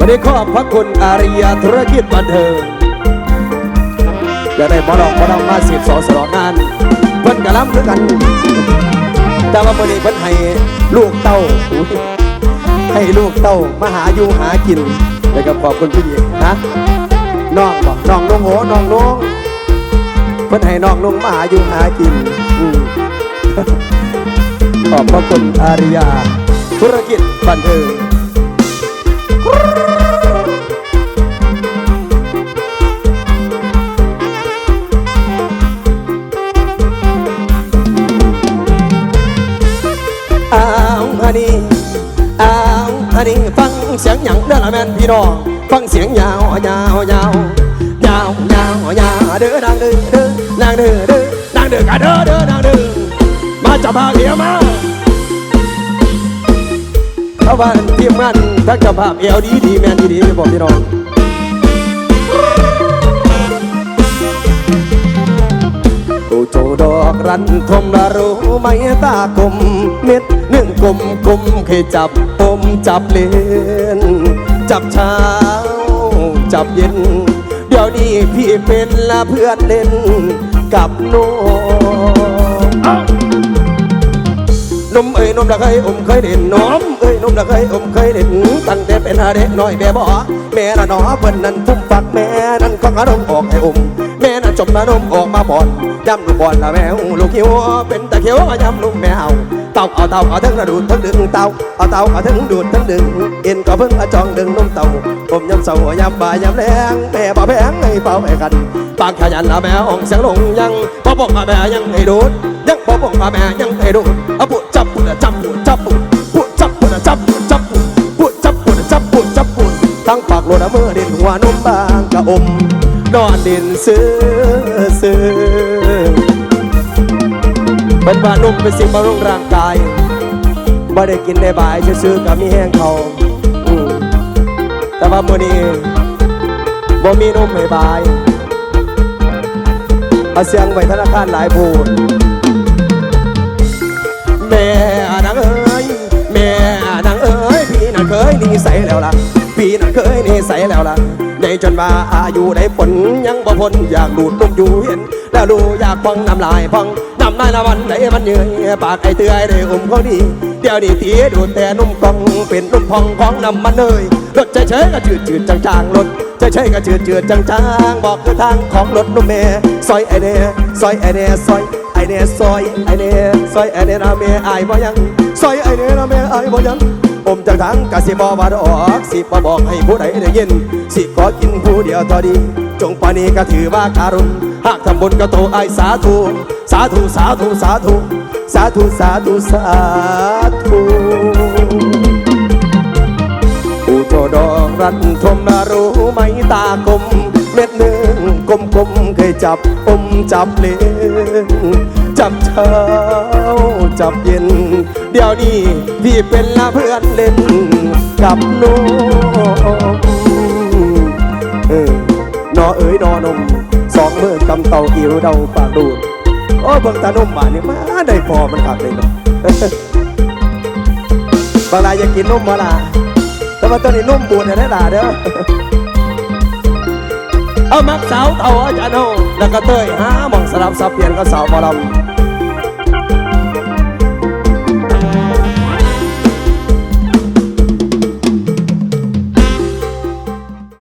วันนี้ขอบพระคุณอาริยธุรกิจบันเทิงจะได้บอลอกบอลมาสิบสองสลองงานเพิ่นกะล้ำด้วยกัน แต่ว่าวันนี้เพิ่นให้ลูกเต้าให้ลูกเต้ามาหาอยู่หากินแล้วก็ขอบคุณพี่หญิงนะน้องบอกน้องน้องโหน้องน้องเพิ่นให้น้องน้องมาหาอยู่หากินขอบพระคุณอาริยาธุรกิจบันเทิง อ้าวฮันนี่อ้าวฮันนี่ฟังเสียงหยังเด้อละแม่นพี่น้องฟังเสียงยาวยาวยาวยาวยาวยาวเด้อนางเด้อเด้อนางเด้อเด้อนางเด้อกะเด้อเด้อนางเด้อมาจับภาเดียวมา เพราะว่าทีมงานทักจับภาพเอวดีดีแมนดีดีบอกพี่น้องกูโจดอกรันทมละรู้ไหมตากลมเม็ดหนึ่งกลมกลมเคยจับอมจับเล่นจับเช้า จับเย็น เดี๋ยวนี้พี่เป็นละเพื่อนเล่นกับโน้องนมเอ้ยนมดักเอ้ยอมเคยเด่นนม เอ้ยนมดักเอ้ยอมเคยเด่นตั้งแต่เป็นอาเด็กน้อยแม่บ่แม่ละหนอเพิ่นนั้นพุ่มฝักแม่นั้นก็ขนมออกให้อมแม่น่ะจมน้ำนมออกมาบ่อนย้ำลูกบอลละแมวลูกหิวเป็นตะเขียวย้ำลูกแมวเต่าเอาเต่าเอาทั้งระดูดทั้งดึงเต่าเอาเต่าเอาทั้งดูดทั้งดึงเอ็นก็เพิ่งอาจองดึงนมเต่าผมย้ำเสาย้ำบ่ายย้ำแรงแม่บ่แพงให้เป่าให้กันปากขยันละแมวอ่องเสียงลงยังพอบอกมาแม่ยังให้ดูดยังพอบอกมาแม่ยังให้ดูด ทั้งปากโลดมือเด่นหัวนมบางกะอมนอนเด่นซื้อซื้อเป็นว่านุ่มเป็นสิ่งบำรุงร่างกายบ่ได้กินได้บ่ายจะซื้อกับมีแห้งเขาแต่ว่ามื้อนี้บ่มีนุ่มให้บ่ายเอาเสียงไว้ธนาคารหลายพูดแม่นางเอ้ยแม่นางเอ้ยพี่น่ะเคยนี่ใส่แล้วล่ะ เคยนี่ใส่แล้วล่ะในจนว่าอายุได้ผลยังบ่พ้นอยากดูดนมอยู่เห็น แล้วดูอยากฟังน้ำลายฟังน้ำลายละวันไหนมันเหนื่อยปากไอเตือยได้อมเขาดีเดี๋ยวนี้ตีดูดแต่นุ่มกองเป็นนุ่มพองของน้ำมันเนยรถเฉยๆก็จืดจืดจางๆรถเฉยๆก็จืดจืดจางๆ บอกคือทางของรถนุ่มเมซอยไอเน่ซอยไอเน่ซอยไอเน่ซอยไอเน่ซอยไอเน่นะเมไอบ่ยังซอยไอเน่นะเมไอบ่ยัง มจากทางกสิบอว่าดอกสิบ่บอกให้ผู้ใดได้ยิน สิขอกินผู้เดียวต่อดี จงปานีก็ถือว่าการุณหากทำบุญก็โตไอายสาธุสาธุสาธุสาธุสาธุสาธุสาธุผู้โจดอกรันทมนารู้ไหมตากลมเม็ดหนึ่งกลมกลมเคยจับอมจับเล่นจับเช้าจับเย็น เดี๋ยวนี้พี่เป็นละเพื่อนเล่นกับน้องเออนอเอ๋ยนอนมสองมือกำเต่าอิวเดาปากดูดโอ้เบิ่งตานุ่มานนี่มาได้พอมันขาดเลยเนาะบางรายอยากกินนมมาล่ะแต่ว่าตอนนี้นมบูดได้ล่ะเด้อเอามักสาวเต่าอาจารย์โฮแล้วก็เตยหาหมองสลับสับเปลี่ยนก็สาวมอล